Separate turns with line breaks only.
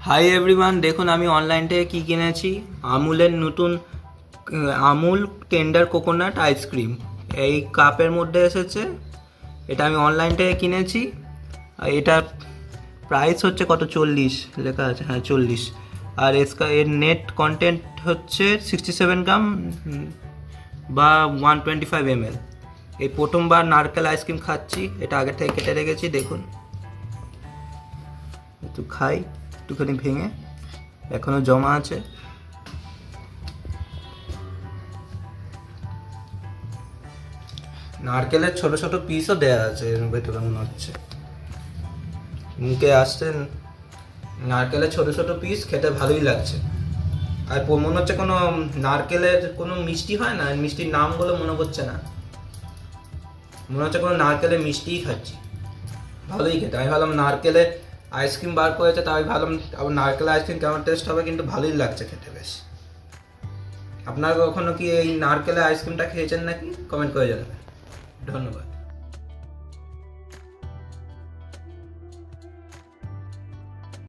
Hi everyone দেখুন আমি online থেকে কী কিনেছি? আমুলের নতুন আমুল টেন্ডার কোকোনাট আইসক্রিম এই কাপের মধ্যে এসেছে। এটা আমি অনলাইন থেকে কিনেছি। আর এটার প্রাইস হচ্ছে কত? চল্লিশ, লেখা আছে। হ্যাঁ চল্লিশ। আর এসকা, এর নেট কন্টেন্ট হচ্ছে সিক্সটি সেভেন গ্রাম বা ওয়ান টোয়েন্টি ফাইভ এমএল এই প্রথমবার নারকেল আইসক্রিম খাচ্ছি। এটা আগে থেকে কেটে রেখেছি, দেখুন। একটু খাই। একটুখানি ভেঙে এখনও জমা আছে। নারকেলের ছোট ছোট পিসও দেওয়া আছে এর ভেতরে মনে হচ্ছে। মুখে আসছে নারকেলের ছোট ছোট পিস খেতে ভালোই লাগছে। আর মনে হচ্ছে কোনো নারকেলের কোনো মিষ্টি হয় না, মিষ্টির নামগুলো মনে হচ্ছে না। মনে হচ্ছে কোনো নারকেলের মিষ্টিই খাচ্ছি। ভালোই খেতে। আমি ভাবলাম নারকেলে আইসক্রিম বার করেছে, তাই ভালো আবার নারকেল আইসক্রিম কেমন টেস্ট হবে, কিন্তু ভালোই লাগছে খেতে বেশ। আপনারা কখনো কি এই নারকেলের আইসক্রিমটা খেয়েছেন নাকি? কমেন্ট করে জানাবেন। ধন্যবাদ।